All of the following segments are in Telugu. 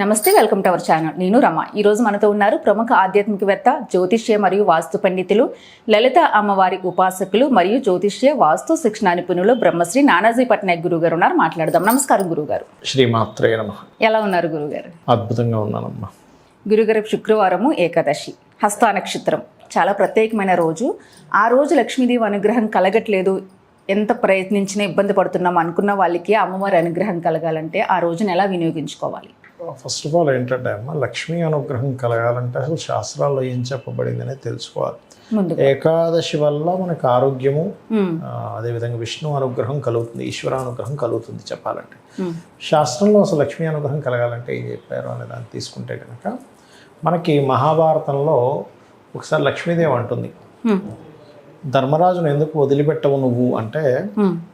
నమస్తే వెల్కమ్ టు అవర్ ఛానల్. నేను రమ. ఈ రోజు మనతో ఉన్నారు ప్రముఖ ఆధ్యాత్మికవేత్త జ్యోతిష్య మరియు వాస్తు పండితులు లలిత అమ్మవారి ఉపాసకులు మరియు జ్యోతిష్య వాస్తు శిక్షణ నిపుణులు బ్రహ్మశ్రీ నానాజీ పట్నాయక్ గురువు గారు ఉన్నారు. మాట్లాడదాం. నమస్కారం గురుగారు. శ్రీమాత్రే నమ. ఎలా ఉన్నారు గురుగారు? అద్భుతంగా ఉన్నానమ్మా. గురుగారు శుక్రవారము ఏకాదశి హస్త నక్షత్రం. చాలా ప్రత్యేకమైన రోజు. ఆ రోజు లక్ష్మీదేవి అనుగ్రహం కలగట్లేదు. ఎంత ప్రయత్నించినా ఇబ్బంది పడుతున్నాం అనుకున్న వాళ్ళకి అమ్మవారి అనుగ్రహం కలగాలంటే ఆ రోజున ఎలా వినియోగించుకోవాలి? ఫస్ట్ ఆఫ్ ఆల్ ఏంటంటే అమ్మ లక్ష్మీ అనుగ్రహం కలగాలంటే అసలు శాస్త్రాల్లో ఏం చెప్పబడింది అనేది తెలుసుకోవాలి ఏకాదశి వల్ల మనకు ఆరోగ్యము అదేవిధంగా విష్ణు అనుగ్రహం కలుగుతుంది ఈశ్వర అనుగ్రహం కలుగుతుంది చెప్పాలంటే. శాస్త్రంలో అసలు లక్ష్మీ అనుగ్రహం కలగాలంటే ఏం చెప్పారు అనే దాన్ని తీసుకుంటే కనుక మనకి మహాభారతంలో ఒకసారి లక్ష్మీదేవి అంటుంది. ధర్మరాజును ఎందుకు వదిలిపెట్టవు నువ్వు అంటే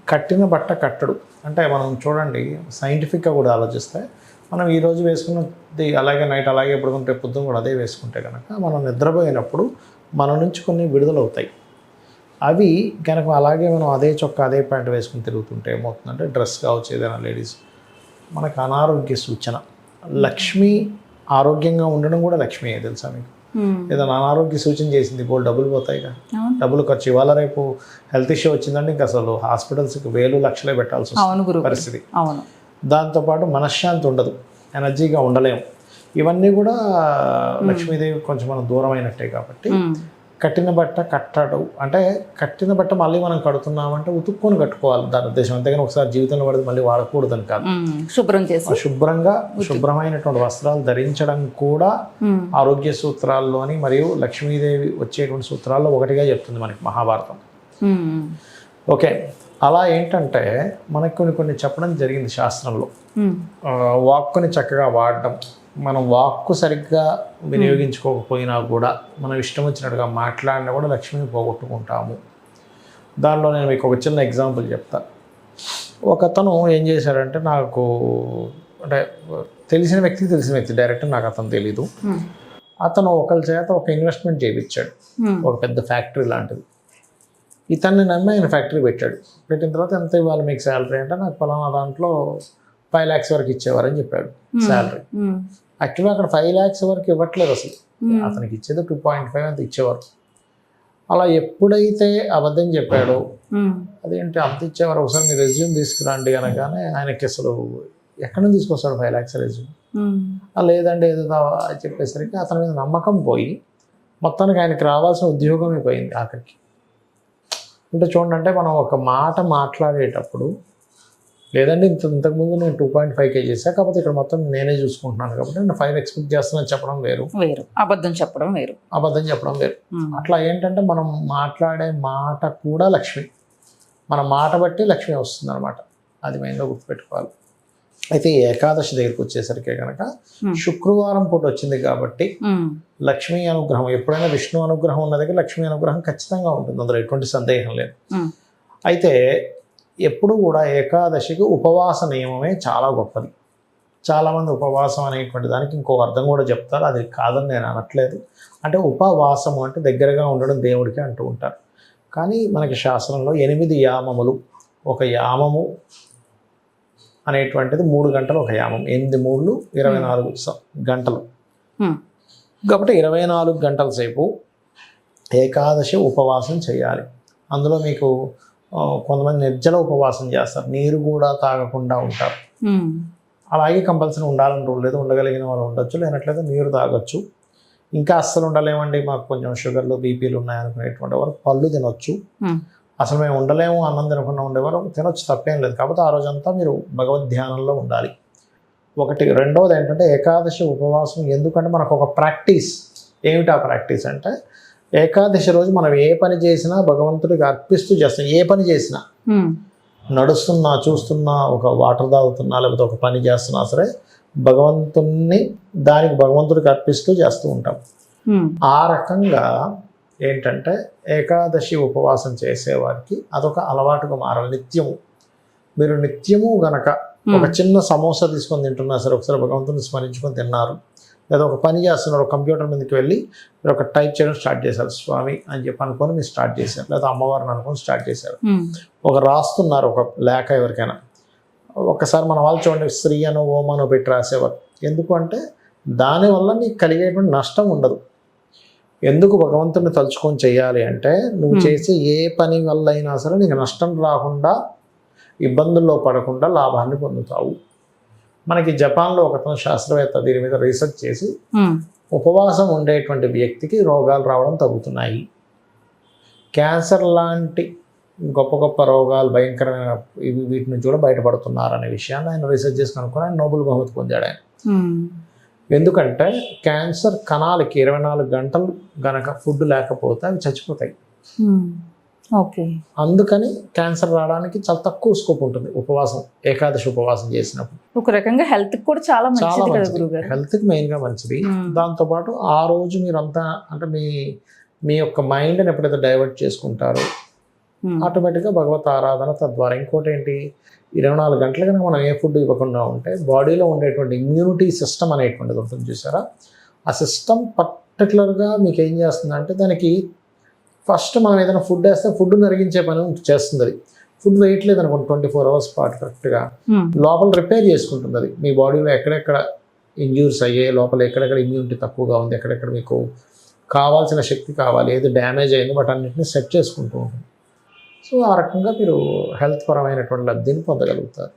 కట్టిన బట్ట కట్టడు. అంటే మనం చూడండి సైంటిఫిక్గా కూడా ఆలోచిస్తే మనం ఈ రోజు వేసుకున్నది అలాగే నైట్ అలాగే పడుకుంటే పొద్దున కూడా అదే వేసుకుంటే కనుక మనం నిద్రపోయినప్పుడు మన నుంచి కొన్ని విడుదలవుతాయి. అవి కనుక అలాగే మనం అదే చొక్కా అదే ప్యాంట్ వేసుకుని తిరుగుతుంటే ఏమవుతుందంటే డ్రెస్ కావచ్చు ఏదైనా లేడీస్ మనకు అనారోగ్య సూచన. లక్ష్మి ఆరోగ్యంగా ఉండడం కూడా లక్ష్మీయే తెలుసా మీకు. ఏదైనా అనారోగ్య సూచన చేసింది బోల్ డబ్బులు పోతాయిగా డబ్బులు ఖర్చు ఇవాళ రేపు? హెల్త్ ఇష్యూ వచ్చిందంటే ఇంకా అసలు హాస్పిటల్స్కి వేలు లక్షలే పెట్టాల్సి వస్తుంది పరిస్థితి. అవును. దాంతోపాటు మనశ్శాంతి ఉండదు. ఎనర్జీగా ఉండలేము ఇవన్నీ కూడా లక్ష్మీదేవి కొంచెం మనం దూరం అయినట్టే కాబట్టి కట్టిన బట్ట కట్టడు. అంటే కట్టిన బట్ట మళ్ళీ మనం కడుతున్నామంటే ఉతుక్కొని కట్టుకోవాలి. దాని ఉద్దేశం అంతేగాని ఒకసారి జీవితంలో పడితే మళ్ళీ వాడకూడదని కాదు. శుభ్రం చేసి. శుభ్రంగా శుభ్రమైనటువంటి వస్త్రాలు ధరించడం కూడా ఆరోగ్య సూత్రాల్లోని మరియు లక్ష్మీదేవి వచ్చేటువంటి సూత్రాల్లో ఒకటిగా చెప్తుంది మనకి మహాభారతం. ఓకే. అలా ఏంటంటే మనకి కొన్ని కొన్ని చెప్పడం జరిగింది శాస్త్రంలో. వాక్కుని చక్కగా వాడడం మనం వాక్కు సరిగ్గా వినియోగించుకోకపోయినా కూడా మనం ఇష్టం వచ్చినట్టుగా మాట్లాడినా కూడా లక్ష్మిని పోగొట్టుకుంటాము. దానిలో నేను మీకు ఒక చిన్న ఎగ్జాంపుల్ చెప్తా. ఒకతను ఏం చేశాడంటే నాకు అంటే తెలిసిన వ్యక్తికి తెలిసిన వ్యక్తి డైరెక్ట్ నాకు అతను తెలీదు. అతను ఒకరి చేత ఒక ఇన్వెస్ట్మెంట్ చేయించాడు ఒక పెద్ద ఫ్యాక్టరీ లాంటిది. ఇతన్ని నమ్మి ఆయన ఫ్యాక్టరీ పెట్టాడు. పెట్టిన తర్వాత ఎంత ఇవ్వాలి మీకు శాలరీ అంటే నాకు పలానా దాంట్లో ఫైవ్ ల్యాక్స్ వరకు ఇచ్చేవారని చెప్పాడు శాలరీ యాక్చువల్గా అక్కడ ఫైవ్ ల్యాక్స్ వరకు ఇవ్వట్లేదు అసలు. అతనికి ఇచ్చేది టూ పాయింట్ ఫైవ్ అంత ఇచ్చేవారు. అలా ఎప్పుడైతే అబద్ధం చెప్పాడో అదేంటి అంత ఇచ్చేవారు? ఒకసారి మీరు రెజ్యూమ్ తీసుకురండి అనగానే ఆయనకి అసలు ఎక్కడి నుంచి తీసుకొస్తాడు ఫైవ్ ల్యాక్స్ రెజ్యూమ్ లేదండి ఏదో చెప్పేసరికి అతని మీద నమ్మకం పోయి మొత్తానికి ఆయనకి రావాల్సిన ఉద్యోగమే పోయింది ఆఖరికి. అంటే చూడండి అంటే మనం ఒక మాట మాట్లాడేటప్పుడు లేదండి ఇంత ఇంతకుముందు నేను టూ పాయింట్ ఫైవ్ కే చేశాను కాకపోతే ఇక్కడ మొత్తం నేనే చూసుకుంటున్నాను కాబట్టి నేను ఫైవ్ ఎక్స్పెక్ట్ చేస్తున్నాను చెప్పడం వేరు. వేరు. అబద్ధం చెప్పడం వేరు. అబద్ధం చెప్పడం వేరు. అట్లా ఏంటంటే మనం మాట్లాడే మాట కూడా లక్ష్మి. మన మాట బట్టి లక్ష్మి వస్తుంది అనమాట అది మెయిన్గా గుర్తుపెట్టుకోవాలి. అయితే ఈ ఏకాదశి దగ్గరికి వచ్చేసరికి కనుక Hmm. శుక్రవారం పూట వచ్చింది కాబట్టి ఉమ్, లక్ష్మీ అనుగ్రహం ఎప్పుడైనా విష్ణు అనుగ్రహం ఉన్న దగ్గర లక్ష్మీ అనుగ్రహం ఖచ్చితంగా ఉంటుంది. అందులో ఎటువంటి సందేహం లేదు. ఉమ్, అయితే ఎప్పుడు కూడా ఏకాదశికి ఉపవాస నియమమే చాలా గొప్పది. చాలామంది ఉపవాసం అనేటువంటి దానికి ఇంకో అర్థం కూడా చెప్తారు. అది కాదని నేను అనట్లేదు. అంటే ఉపవాసము అంటే దగ్గరగా ఉండడం దేవుడికి అంటూ ఉంటారు. కానీ మనకి శాస్త్రంలో ఎనిమిది యామములు ఒక యామము అనేటువంటిది మూడు గంటలు ఒక యామం. ఎనిమిది మూడులు ఇరవై నాలుగు గంటలు. కాబట్టి ఇరవై నాలుగు గంటల సేపు ఏకాదశి ఉపవాసం చేయాలి. అందులో మీకు కొంతమంది నిర్జల ఉపవాసం చేస్తారు. నీరు కూడా తాగకుండా ఉంటారు. అలాగే కంపల్సరీ ఉండాలని రూల్ లేదు. ఉండగలిగిన వాళ్ళు ఉండొచ్చు లేనట్లయితే నీరు తాగొచ్చు. ఇంకా అస్సలు ఉండలేమండి. మాకు కొంచెం షుగర్లు బీపీలు ఉన్నాయనుకునేటువంటి వారు పళ్ళు తినొచ్చు. అసలు మేము ఉండలేము అన్నం తినకుండా ఉండేవారు తినొచ్చు తప్పేం లేదు. కాకపోతే ఆ రోజంతా మీరు భగవద్ ధ్యానంలో ఉండాలి. ఒకటి రెండవది ఏంటంటే ఏకాదశి ఉపవాసం ఎందుకంటే మనకు ఒక ప్రాక్టీస్. ఏమిటి ఆ ప్రాక్టీస్ అంటే ఏకాదశి రోజు మనం ఏ పని చేసినా భగవంతుడికి అర్పిస్తూ చేస్తాం. ఏ పని చేసినా నడుస్తున్నా చూస్తున్నా ఒక వాటర్ తాగుతున్నా లేకపోతే ఒక పని చేస్తున్నా సరే భగవంతుణ్ణి దానికి భగవంతుడికి అర్పిస్తూ చేస్తూ ఉంటాం. ఆ రకంగా ఏంటంటే ఏకాదశి ఉపవాసం చేసేవారికి అదొక అలవాటుగా మారాలి. నిత్యము. మీరు నిత్యము గనక ఒక చిన్న సమోసా తీసుకొని తింటున్నా సరే ఒకసారి భగవంతుని స్మరించుకొని తిన్నారు. లేదా ఒక పని చేస్తున్నారు ఒక కంప్యూటర్ మీదకి వెళ్ళి మీరు ఒక టైప్ చేయడం స్టార్ట్ చేశారు. స్వామి అని చెప్పి అనుకొని మీరు స్టార్ట్ చేశారు. లేదా అమ్మవారిని అనుకొని స్టార్ట్ చేశారు. ఒక రాస్తున్నారు ఒక లేఖ ఎవరికైనా. ఒకసారి మన వాళ్ళు చూడండి స్త్రీ అనో ఓం అనో పెట్టి రాసేవారు. ఎందుకు అంటే దానివల్ల నీకు కలిగేటువంటి నష్టం ఉండదు. ఎందుకు భగవంతుని తలుచుకొని చేయాలి అంటే నువ్వు Hmm. చేసే ఏ పని వల్ల అయినా సరే నీకు నష్టం రాకుండా ఇబ్బందుల్లో పడకుండా లాభాన్ని పొందుతావు. మనకి జపాన్లో ఒకతను శాస్త్రవేత్త దీని మీద రీసెర్చ్ చేసి ఉమ్, ఉపవాసం ఉండేటువంటి వ్యక్తికి రోగాలు రావడం తగ్గుతున్నాయి. క్యాన్సర్ లాంటి గొప్ప గొప్ప రోగాలు భయంకరమైన ఇవి వీటి నుంచి కూడా బయటపడుతున్నారు అనే విషయాన్ని ఆయన రీసెర్చ్ చేసి కనుక్కొని ఆయన నోబెల్ బహుమతి పొందాడు ఆయన. ఉమ్, ఎందుకంటే క్యాన్సర్ కణాలకి ఇరవై నాలుగు గంటలు గనక ఫుడ్ లేకపోతే అవి చచ్చిపోతాయి. ఓకే అందుకని క్యాన్సర్ రావడానికి చాలా తక్కువ స్కోప్ ఉంటుంది ఉపవాసం ఏకాదశి ఉపవాసం చేసినప్పుడు. ఒక రకంగా హెల్త్ కూడా చాలా చాలా మంచిది మంచిది. గురుగారు. హెల్త్కి మెయిన్గా మంచిది. Hmm. దాంతోపాటు ఆ రోజు మీరంతా అంటే మీ మీ యొక్క మైండ్ని ఎప్పుడైతే డైవర్ట్ చేసుకుంటారో ఆటోమేటిక్గా భగవత్ ఆరాధన తద్వారా. ఇంకోటి ఏంటి ఇరవై నాలుగు గంటలు కనుక మనం ఏ ఫుడ్ ఇవ్వకుండా ఉంటే బాడీలో ఉండేటువంటి ఇమ్యూనిటీ సిస్టమ్ అనేటువంటిది ఉంటుంది చూసారా? ఆ సిస్టమ్ పర్టికులర్గా మీకు ఏం చేస్తుందంటే దానికి ఫస్ట్ మనం ఏదైనా ఫుడ్ వేస్తే ఫుడ్ నరిగించే పని చేస్తుంది. అది ఫుడ్ వేయట్లేదు అనుకోండి ట్వంటీ ఫోర్ అవర్స్ పాటు కరెక్ట్గా ఉమ్, లోపల రిపేర్ చేసుకుంటుంది. అది మీ బాడీలో ఎక్కడెక్కడ ఇంజ్యూర్స్ అయ్యాయి లోపల ఎక్కడెక్కడ ఇమ్యూనిటీ తక్కువగా ఉంది ఎక్కడెక్కడ మీకు కావాల్సిన శక్తి కావాలి ఏది డ్యామేజ్ అయింది బట్ అన్నింటినీ సెట్ చేసుకుంటూ ఉంటుంది. సో ఆ రకంగా మీరు హెల్త్ పరమైనటువంటి లబ్ధిని పొందగలుగుతారు.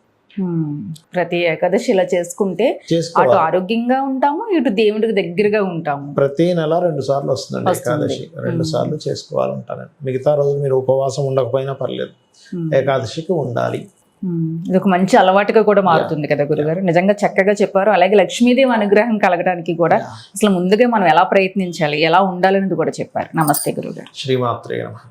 ప్రతి ఏకాదశి ఇలా చేసుకుంటే అటు ఆరోగ్యంగా ఉంటాము ఇటు దేవుడికి దగ్గరగా ఉంటాము. ప్రతి నెల రెండు సార్లు వస్తుందండి వస్తుంది. ఏకాదశి. రెండు. సార్లు చేసుకోవాలంటాను. మిగతా రోజులు మీరు ఉపవాసం ఉండకపోయినా పర్లేదు. ఏకాదశికి ఉండాలి. ఇది ఒక మంచి అలవాటుగా కూడా మారుతుంది కదా గురుగారు. నిజంగా చక్కగా చెప్పారు. అలాగే లక్ష్మీదేవి అనుగ్రహం కలగడానికి కూడా అసలు ముందుగా మనం ఎలా ప్రయత్నించాలి ఎలా ఉండాలనేది కూడా చెప్పారు. నమస్తే గురుగారు. శ్రీమాత్రే నమః.